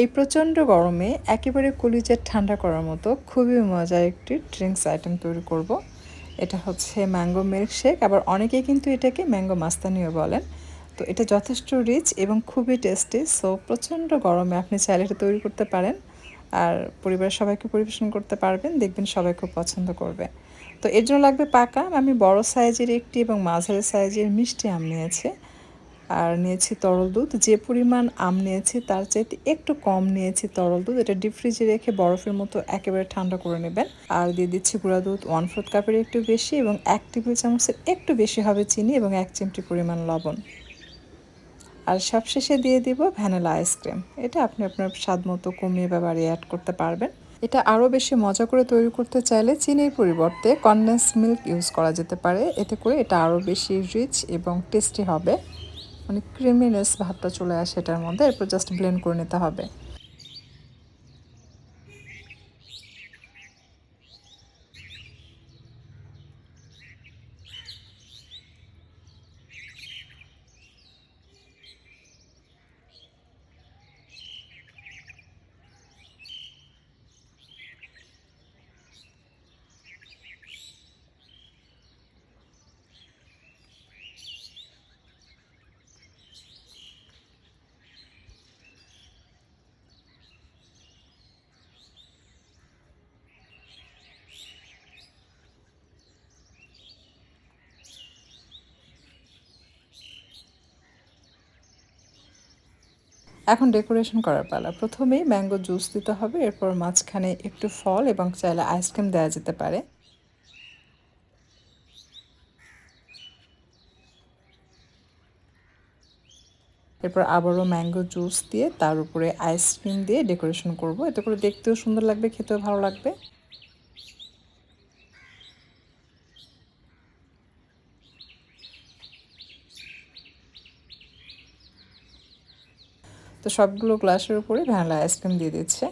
এই প্রচণ্ড গরমে একেবারে কলিজের ঠান্ডা করার মতো খুবই মজার একটি ড্রিঙ্কস আইটেম তৈরি করব। এটা হচ্ছে ম্যাঙ্গো মিল্কশেক আবার অনেকেই কিন্তু এটাকে ম্যাঙ্গো মাস্তানিও বলেন। তো এটা যথেষ্ট রিচ এবং খুবই টেস্টি সো প্রচণ্ড গরমে আপনি চাইলে এটা তৈরি করতে পারেন। আর পরিবারের সবাইকে পরিবেশন করতে পারবেন, দেখবেন সবাই খুব পছন্দ করবে। তো এর জন্য লাগবে পাকা, আমি বড় সাইজের একটি এবং মাঝারি সাইজের মিষ্টি আম নিয়েছি। আর নিয়েছি তরল দুধ। যে পরিমাণ আম নিয়েছি, তার চাইতে একটু কম নিয়েছি তরল দুধ। এটা ডিপ ফ্রিজে রেখে বরফের মতো একেবারে ঠান্ডা করে নেবেন। আর দিয়ে দিচ্ছি গুঁড়া দুধ ওয়ান ফোর্থ কাপের একটু বেশি এবং এক টেবিল চামচের একটু বেশি হবে চিনি এবং এক চিমটি পরিমাণ লবণ। আর সবশেষে দিয়ে দিব ভ্যানিলা আইসক্রিম এটা আপনি আপনার স্বাদ মতো কমিয়ে বা বাড়িয়ে অ্যাড করতে পারবেন। এটা আরও বেশি মজা করে তৈরি করতে চাইলে চিনির পরিবর্তে কনডেন্স মিল্ক ইউজ করা যেতে পারে। এতে করে এটা আরও বেশি রিচ এবং টেস্টি হবে। মানে ক্রিমিনেস ভাবটা চলে আসে এটার মধ্যে এরপর জাস্ট ব্লেন্ড করে নিতে হবে। এখন ডেকোরেশন করার পালা। প্রথমেই ম্যাঙ্গো জুস দিতে হবে, এরপর মাঝখানে একটু ফল এবং চাইলে আইসক্রিম দেওয়া যেতে পারে। এরপর আবারও ম্যাঙ্গো জুস দিয়ে তার উপরে আইসক্রিম দিয়ে ডেকোরেশন করব। এতে করে দেখতেও সুন্দর লাগবে, খেতেও ভালো লাগবে। তো সবগুলো গ্লাসের উপরে ভ্যানিলা আইসক্রিম দিয়ে দিচ্ছে।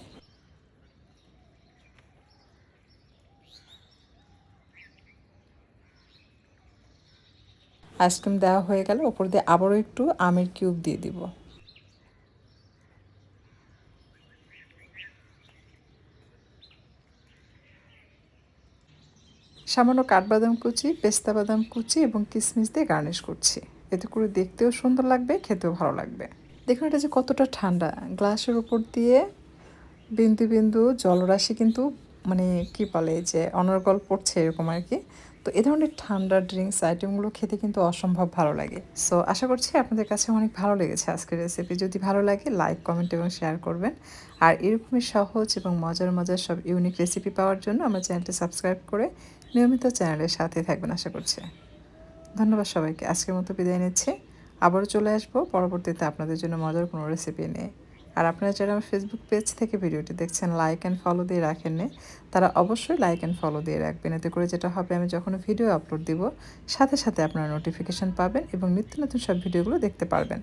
আইসক্রিম দেওয়া হয়ে গেলে ওপর দিয়ে আবারও একটু আমের কিউব দিয়ে দিব। সামান্য কাঠবাদাম কুচি, পেস্তা বাদাম কুচি এবং কিশমিশ দিয়ে গার্নিশ করছি। এতে করে দেখতেও সুন্দর লাগবে, খেতেও ভালো লাগবে। দেখুন এটা যে কতটা ঠান্ডা। গ্লাসের উপর দিয়ে বিন্দু বিন্দু জলরাশি কিন্তু মানে কি বলে যে অনর্গল পড়ছে এরকম আর কি। তো এ ধরনের ঠান্ডা ড্রিঙ্কস আইটেমগুলো খেতে কিন্তু অসম্ভব ভালো লাগে। সো আশা করছি আপনাদের কাছে অনেক ভালো লেগেছে আজকের রেসিপি যদি ভালো লাগে লাইক কমেন্ট এবং শেয়ার করবেন। আর এরকমই সহজ এবং মজার মজার সব ইউনিক রেসিপি পাওয়ার জন্য আমার চ্যানেলটি সাবস্ক্রাইব করে নিয়মিত চ্যানেলের সাথে থাকবেন আশা করছি। ধন্যবাদ সবাইকে। আজকের মতো বিদায় নিচ্ছি। আবারও চলে আসব। পরবর্তীতে আপনাদের জন্য মজার কোনো রেসিপি নিয়ে। আর আপনারা যারা আমার ফেসবুক পেজ থেকে ভিডিওটি দেখছেন লাইক অ্যান্ড ফলো দিয়ে রাখেননি তারা অবশ্যই লাইক অ্যান্ড ফলো দিয়ে রাখবেন। এতে করে যেটা হবে, আমি যখন ভিডিও আপলোড দিব, সাথে সাথে আপনারা নোটিফিকেশান পাবেন এবং নিত্য নতুন সব ভিডিওগুলো দেখতে পারবেন।